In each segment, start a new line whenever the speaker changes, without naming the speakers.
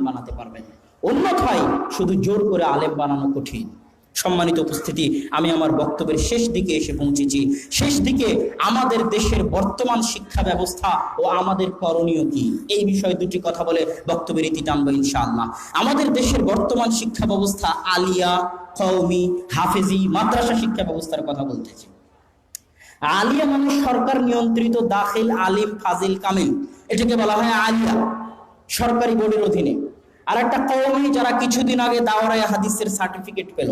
বানাতে পারবেন। অন্যথায় শুধু জোর করে আলেম বানানো কঠিন। সম্মানিত উপস্থিতি, আমি আমার বক্তব্যের শেষ দিকে এসে পৌঁছেছি। শেষ দিকে আমাদের দেশের বর্তমান শিক্ষা ব্যবস্থা ও আমাদের করণীয় কি? এই বিষয়ে দুটি কথা বলে বক্তব্যের ইতি টানবো ইনশাআল্লাহ। আমাদের দেশের বর্তমান শিক্ষা ব্যবস্থা আলিয়া, কওমি, হাফেজি, মাদ্রাসা শিক্ষা ব্যবস্থার কথা বলতেছি। আলিয়া মানে সরকার নিয়ন্ত্রিত দাখিল আলিম, ফাজিল, কামিল। এটাকে বলা হয় আলিয়া। সরকারি বোর্ডের অধীনে। আর একটা কওমি যারা কিছুদিন আগে দাওরায় হাদিসের সার্টিফিকেট পেল।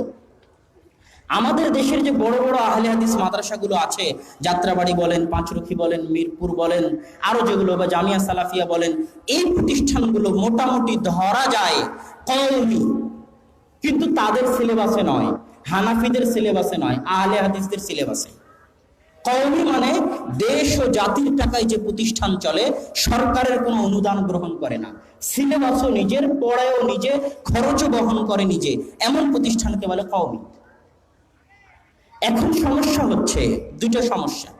আমাদের দেশের যে বড় বড় আহলে হাদিস মাদ্রাসাগুলো আছে, যাত্রাবাড়ি বলেন, পাঁচরুখি বলেন, মিরপুর বলেন, আরও যেগুলো বা জামিয়া সালাফিয়া বলেন, এই প্রতিষ্ঠানগুলো মোটামুটি ধরা যায় কওমি কিন্তু তাদের সিলেবাসে নয়, হানাফিদের সিলেবাসে নয়, আহলে হাদিসদের সিলেবাসে। কওমি মানে দেশ ও জাতির টাকায় যে প্রতিষ্ঠান চলে, সরকারের কোনো অনুদান গ্রহণ করে না। সিলেবাসও নিজের, পড়ায়ও নিজে, খরচও বহন করে নিজে। এমন প্রতিষ্ঠানকে বলে কওমি। এখন সমস্যা হচ্ছে দুটো সমস্যা।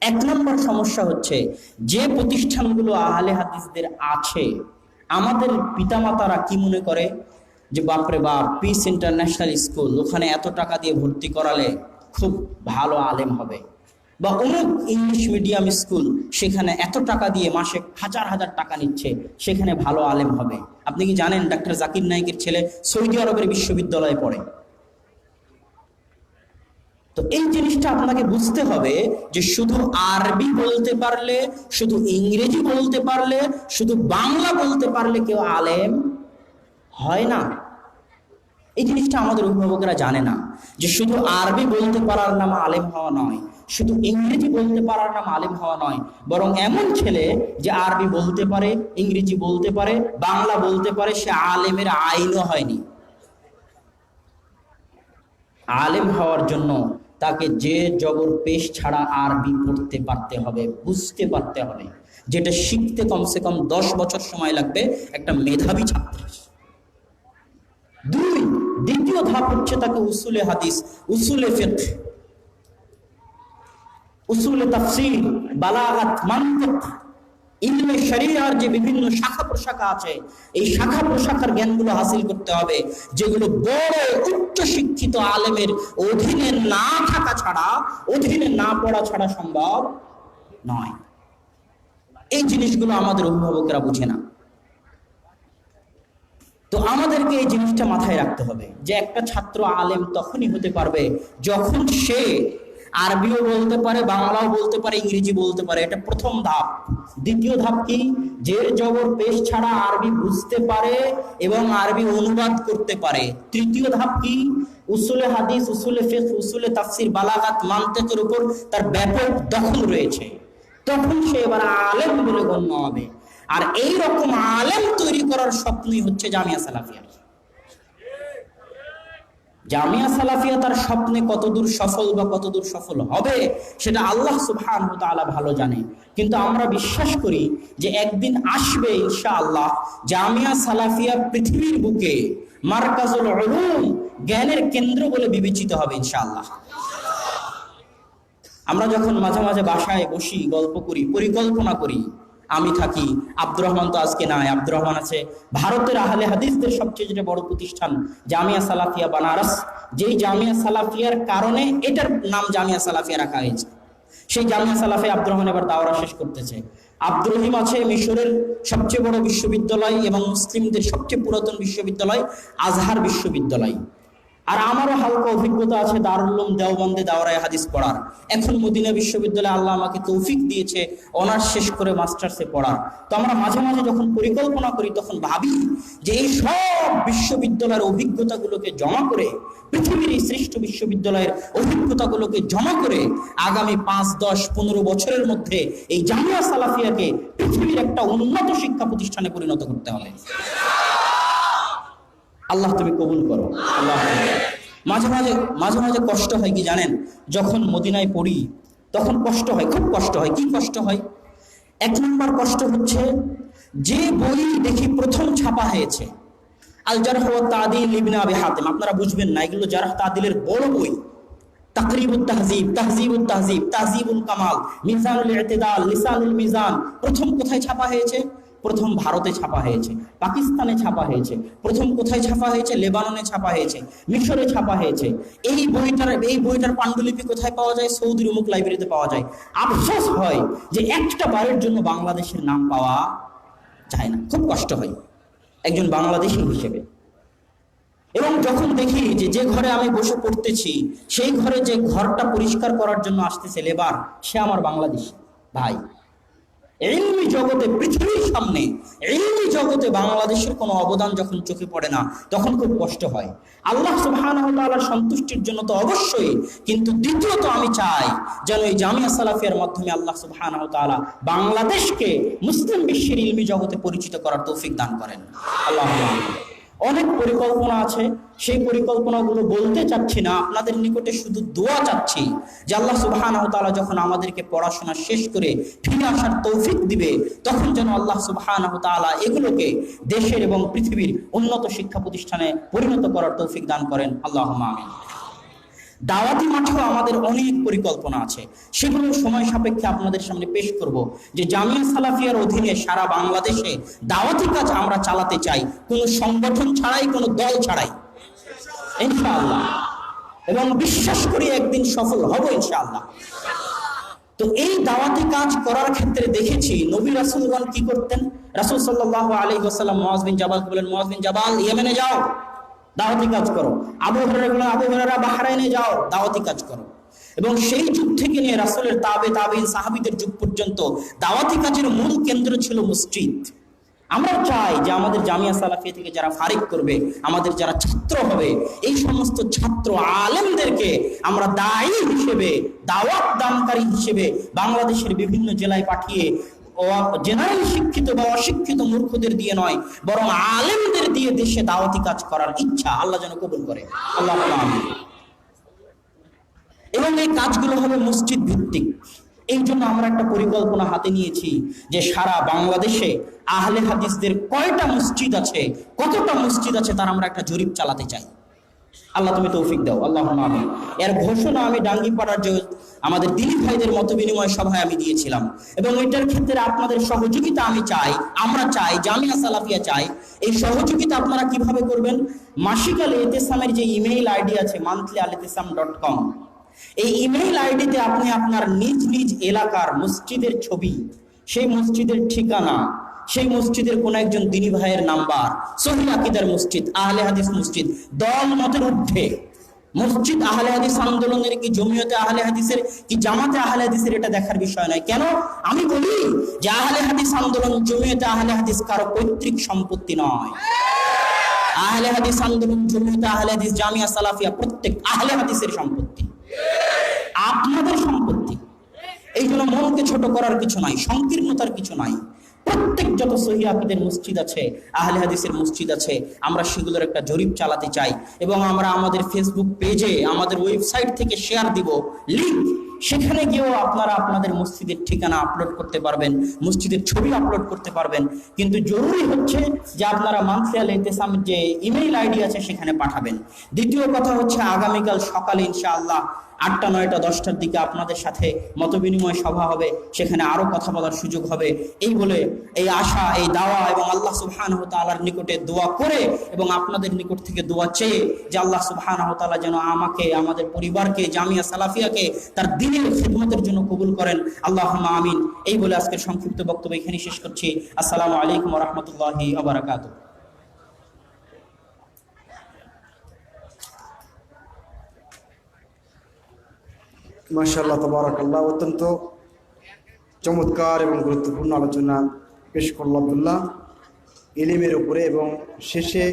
এক নম্বর সমস্যা হচ্ছে যে প্রতিষ্ঠানগুলো আহলে হাদিসদের আছে, আমাদের পিতামাতারা কি মনে করে? যে বাপরে বাপ পিস ইন্টারন্যাশনাল স্কুল ওখানে এত টাকা দিয়ে ভর্তি করালে খুব ভালো আলেম হবে। বা অমুক ইংলিশ মিডিয়াম স্কুল সেখানে এত টাকা দিয়ে মাসে হাজার হাজার টাকা নিচ্ছে, সেখানে ভালো আলেম হবে। আপনি কি জানেন ডাক্তার জাকির নাইকের ছেলে সৌদি আরবের বিশ্ববিদ্যালয়ে পড়ে? তো এই জিনিসটা আপনাকে বুঝতে হবে যে শুধু আরবি বলতে পারলে, শুধু ইংরেজি বলতে পারলে, শুধু বাংলা বলতে পারলে কেউ আলেম হয় না। এই জিনিসটা আমাদের অভিভাবকেরা জানে না যে শুধু আরবি বলতে পারার নাম আলেম হওয়া নয় শুধু ইংরেজি বলতে পারার নাম আলেম হওয়া নয়, বরং এমন ছেলে যে আরবি বলতে পারে, ইংরেজি বলতে পারে, বাংলা বলতে পারে, সে আলেমের আইনও হয়নি। আলেম হওয়ার জন্য তাকে যে জবর পেশ ছাড়া আরবি পড়তে পারতে হবে, বুঝতে পারতে হবে, যেটা শিখতে কমসে কম দশ বছর সময় লাগবে একটা মেধাবী ছাত্রের। দুই, দ্বিতীয় ধাপ হচ্ছে তাকে উসুলে হাদিস, উসুলে ফিক উসুলে ইলমে যে বিভিন্ন শাখা প্রশাখা আছে, এই শাখা প্রশাখার জ্ঞানগুলো হাসিল করতে হবে, যেগুলো বড় উচ্চ শিক্ষিত আলেমের অধীনে না থাকা ছাড়া, অধীনে না পড়া ছাড়া সম্ভব নয়। এই জিনিসগুলো আমাদের অভিভাবকেরা বুঝে না। তো আমাদেরকে এই জিনিসটা মাথায় রাখতে হবে যে একটা ছাত্র আলেম তখনই হতে পারবে যখন সে আরবিও বলতে পারে, বাংলাও বলতে পারে, ইংরেজি বলতে পারে। এটা প্রথম ধাপ। দ্বিতীয় ধাপ কি? জের জবর পেশ ছাড়া আরবি বুঝতে পারে এবং আরবি অনুবাদ করতে পারে। তৃতীয় ধাপ কি? উসুলে হাদিস, উসুলে ফিক, উসুলে তাফসির, বালাগাত মান্তেকের উপর তার ব্যাপক দখল রয়েছে। তখন সে এবার আলেম বলে গণ্য হবে। আর এই রকম আলেম তৈরি করার স্বপ্নই হচ্ছে জামিয়া সালাফিয়ার। জামিয়া সালাফিয়া তার স্বপ্নে কতদূর সফল বা কতদূর সফল হবে, সেটা আল্লাহ সুবহান তাআলা ভালো জানে। কিন্তু আমরা বিশ্বাস করি যে একদিন আসবে ইনশাআল্লাহ জামিয়া সালাফিয়া পৃথিবীর বুকে মার্কাজুল উলুম, জ্ঞানের কেন্দ্র বলে বিবেচিত হবে ইনশাআল্লাহ। আমরা যখন মাঝে মাঝে বাসায় বসি, গল্প করি, পরিকল্পনা করি আমি থাকি, আব্দুর রহমান তো আজকে নাই, আব্দুর রহমান আছে। ভারতের আহলে হাদিসদের সবচেয়ে যেটা বড় প্রতিষ্ঠান, জামিয়া সালাফিয়া বানারস। যেই জামিয়া সালাফিয়ার কারণে এটার নাম জামিয়া সালাফিয়া রাখা হয়েছে। সেই জামিয়া সালাফে আব্দুর রহমান এবার দাওরা শেষ করতেছে। আব্দুর রহিম আছে মিশরের সবচেয়ে বড় বিশ্ববিদ্যালয় এবং মুসলিমদের সবচেয়ে পুরাতন বিশ্ববিদ্যালয় আজহার বিশ্ববিদ্যালয়। আর আমারও হালকা অভিজ্ঞতা আছে দারুল্লুম দেওবন্দে দাওরায় হাদিস পড়ার। এখন মদিনা বিশ্ববিদ্যালয়ে আল্লাহ আমাকে তৌফিক দিয়েছে, অনার্স শেষ করে মাস্টার্সে পড়ার। তো আমরা মাঝে মাঝে যখন পরিকল্পনা করি, তখন ভাবি যে এই সব বিশ্ববিদ্যালয়ের অভিজ্ঞতাগুলোকে জমা করে, পৃথিবীর এই শ্রেষ্ঠ বিশ্ববিদ্যালয়ের অভিজ্ঞতাগুলোকে জমা করে আগামী পাঁচ, দশ, পনেরো বছরের মধ্যে এই জামিয়া সালাফিয়াকে পৃথিবীর একটা উন্নত শিক্ষা প্রতিষ্ঠানে পরিণত করতে হবে। আল্লাহ তুমি কবুল করো। আল্লাহ মাঝে মাঝে মাঝে মাঝে কষ্ট হয় কি জানেন? যখন মদিনায় পড়ি, তখন কষ্ট হয়, খুব কষ্ট হয়। কি কষ্ট হয়? এক নম্বর কষ্ট হচ্ছে, যে বই দেখি প্রথম ছাপা হয়েছে। আল জারহ তাদিল ইবনে হাতিম। আপনারা বুঝবেন না, এগুলো জারহ তাদিলের বড় বই। তাকরিবুত তাহজিব তাহজিবুত তাহজিব, তাহজিবুল কামাল, মিজানুল ইতিদাল মিজান, প্রথম কোথায় ছাপা হয়েছে? প্রথম ভারতে ছাপা হয়েছে, পাকিস্তানে ছাপা হয়েছে, প্রথম কোথায় ছাপা হয়েছে? লেবাননে ছাপা হয়েছে, মিশরে ছাপা হয়েছে। এই বইটার এই বইটার পাণ্ডুলিপি কোথায় পাওয়া যায়? সৌদির উমুক লাইব্রেরিতে পাওয়া যায়। আফসোস হয় যে একটা বারের জন্য বাংলাদেশের নাম পাওয়া যায় না। খুব কষ্ট হয় একজন বাংলাদেশি হিসেবে। এবং যখন দেখি যে যে ঘরে আমি বসে পড়তেছি, সেই ঘরে যে ঘরটা পরিষ্কার করার জন্য আসতেছে লেবার, সে আমার বাংলাদেশি ভাই। এলমি জগতে পৃথিবীর সামনে এলমি জগতে বাংলাদেশের কোনো অবদান যখন চোখে পড়ে না, তখন খুব কষ্ট হয়। আল্লাহ তাআলার সন্তুষ্টির জন্য তো অবশ্যই, কিন্তু দ্বিতীয়ত আমি চাই যেন এই জামিয়া সালাফিয়ার মাধ্যমে আল্লাহ তাআলা বাংলাদেশকে মুসলিম বিশ্বের ইলমি জগতে পরিচিত করার তৌফিক দান করেন। আল্লাহ অনেক পরিকল্পনা আছে, সেই পরিকল্পনাগুলো বলতে চাচ্ছি না, আপনাদের নিকটে শুধু দোয়া চাচ্ছি যে আল্লাহ সুবাহ যখন আমাদেরকে পড়াশোনা শেষ করে ফিরে আসার তৌফিক দিবে, তখন যেন আল্লাহ সুবাহ এগুলোকে দেশের এবং পৃথিবীর উন্নত শিক্ষা প্রতিষ্ঠানে পরিণত করার তৌফিক দান করেন। আল্লাহ আমিন। দাওয়াতি মাঠেও আমাদের অনেক পরিকল্পনা আছে। সেগুলো সময় সাপেক্ষে আপনাদের সামনে পেশ করব। যে জামিয়া সালাফিয়ার অধীনে সারা বাংলাদেশে দাওয়াতি কাজ আমরা চালাতে চাই। কোনো সংগঠন ছাড়াই, কোনো দল ছাড়াই। ইনশাআল্লাহ। এবং বিশ্বাস করি একদিন সফল হব ইনশাআল্লাহ। তো এই দাওয়াতি কাজ করার ক্ষেত্রে দেখেছি, নবী রাসূলগণ কি করতেন? রাসূল সাল্লাল্লাহু আলাইহি ওয়াসাল্লাম মুআজ বিন জাবাল বলেন মুআজ বিন জাবাল, ইয়েমেনে যাও। দাওয়াতি কাজ করো। আবু আবু হুরায়রা, বাহরাইনে যাও, দাওয়াতি কাজ করো। এবং সেই যুগ থেকে নিয়ে রাসূলের তাবে তাবিন সাহাবীদের যুগ পর্যন্ত দাওয়াতি কাজের মূল কেন্দ্র ছিল মসজিদ। আমরা চাই যে আমাদের জামিয়া সালাফিয়া থেকে যারা ফারিক করবে, আমাদের যারা ছাত্র হবে, এই সমস্ত ছাত্র আলেমদেরকে আমরা দায়ী হিসেবে, দাওয়াত দানকারী হিসেবে বাংলাদেশের বিভিন্ন জেলায় পাঠিয়ে জেনারেল শিক্ষিত বা অশিক্ষিত মূর্খদের দিয়ে নয়, বরং আলেমদের দিয়ে দেশে দাওয়াতি কাজ করার ইচ্ছা আল্লাহ যেন কবুল করে। আল্লাহ এবং এই কাজগুলো হবে মসজিদ ভিত্তিক। এই জন্য আমরা একটা পরিকল্পনা হাতে নিয়েছি যে সারা বাংলাদেশে আহলে হাদিসদের কয়টা মসজিদ আছে, কতটা মসজিদ আছে তার আমরা একটা জরিপ চালাতে চাই। আল্লাহ তুমি তৌফিক দাও আল্লাহ আমি এর ঘোষণা আমি ডাঙ্গিপাড়ার যে আমাদের দিলীপ ভাইদের মত বিনিময় সভায় আমি দিয়েছিলাম। এবং এটার ক্ষেত্রে আপনাদের সহযোগিতা আমি চাই, আমরা চাই, জামিয়া সালাফিয়া চাই। এই সহযোগিতা আপনারা কীভাবে করবেন? মাসিক আল এতেসামের যে ইমেইল আইডি আছে monthly Al Etesam dot com এই ইমেইল আইডিতে আপনি আপনার নিজ নিজ এলাকার মসজিদের ছবি, সেই মসজিদের ঠিকানা সেই মসজিদের কোন একজন দিনী ভাইয়ের নাম্বার, সহি আকিদার মসজিদ, আহলে হাদিস মসজিদ, দল মতের ঊর্ধ্বে। মসজিদ আহলে হাদিস আন্দোলনের কি জমিয়তে আহলে হাদিসের, কি জামাতে আহলে হাদিসের এটা দেখার বিষয় নয়। কেন? আমি বলি যে আহলে হাদিস আন্দোলন জমিয়তে আহলে হাদিস কারও পৈতৃক সম্পত্তি নয়। আহলে হাদিস আন্দোলন জমিয়তে আহলে হাদিস জামিয়া সালাফিয়া প্রত্যেক আহলে হাদিসের সম্পত্তি। আপনাদের সম্পত্তি। এই জন্য মনকে ছোট করার কিছু নাই, সংকীর্ণতার কিছু নাই। প্রত্যেক যত সহি আকিদের মসজিদ আছে, আহলে হাদিসের মসজিদ আছে, আমরা সেগুলোর একটা জরিপ চালাতে চাই এবং আমরা আমাদের ফেসবুক পেজে আমাদের ওয়েবসাইট থেকে শেয়ার দিব লিঙ্ক সেখানে গিয়েও আপনারা আপনাদের মসজিদের ঠিকানা আপলোড করতে পারবেন, মসজিদের ছবি আপলোড করতে পারবেন। কিন্তু জরুরি হচ্ছে যে আপনারা মান্থলি আল যে ইমেইল আইডি আছে সেখানে পাঠাবেন। দ্বিতীয় কথা হচ্ছে আগামীকাল সকালে ইনশাআল্লাহ আটটা, নয়টা, দশটার দিকে আপনাদের সাথে মতবিনিময় সভা হবে, সেখানে আরও কথা বলার সুযোগ হবে। এই বলে এই আশা, এই দাওয়া এবং আল্লাহ সুবহান নিকটে দোয়া করে এবং আপনাদের নিকট থেকে দোয়া চেয়ে যে আল্লাহ সুবহান যেন আমাকে, আমাদের পরিবারকে, জামিয়া সালাফিয়াকে তার দিনের খিদমতের জন্য কবুল করেন। আল্লাহ আমিন। এই বলে আজকের সংক্ষিপ্ত বক্তব্য এখানে শেষ করছি। আসসালামু আলাইকুম রহমতুল্লাহি আবরাকাত
মাশাআল্লাহ, তবরাকাল্লাহ। অত্যন্ত চমৎকার এবং গুরুত্বপূর্ণ আলোচনা পেশ করল আবদুল্লাহ। ইলিমের উপরে এবং শেষে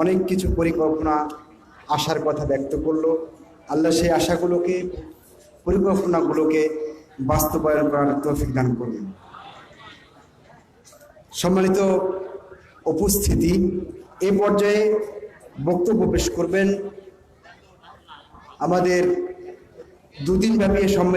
অনেক কিছু পরিকল্পনা আশার কথা ব্যক্ত করল। আল্লাহ সেই আশাগুলোকে, পরিকল্পনাগুলোকে বাস্তবায়ন করার তৌফিক দান করবেন সম্মানিত উপস্থিতি, এ পর্যায়ে বক্তব্য পেশ করবেন আমাদের দুদিন ব্যাপী এ সম্মেলন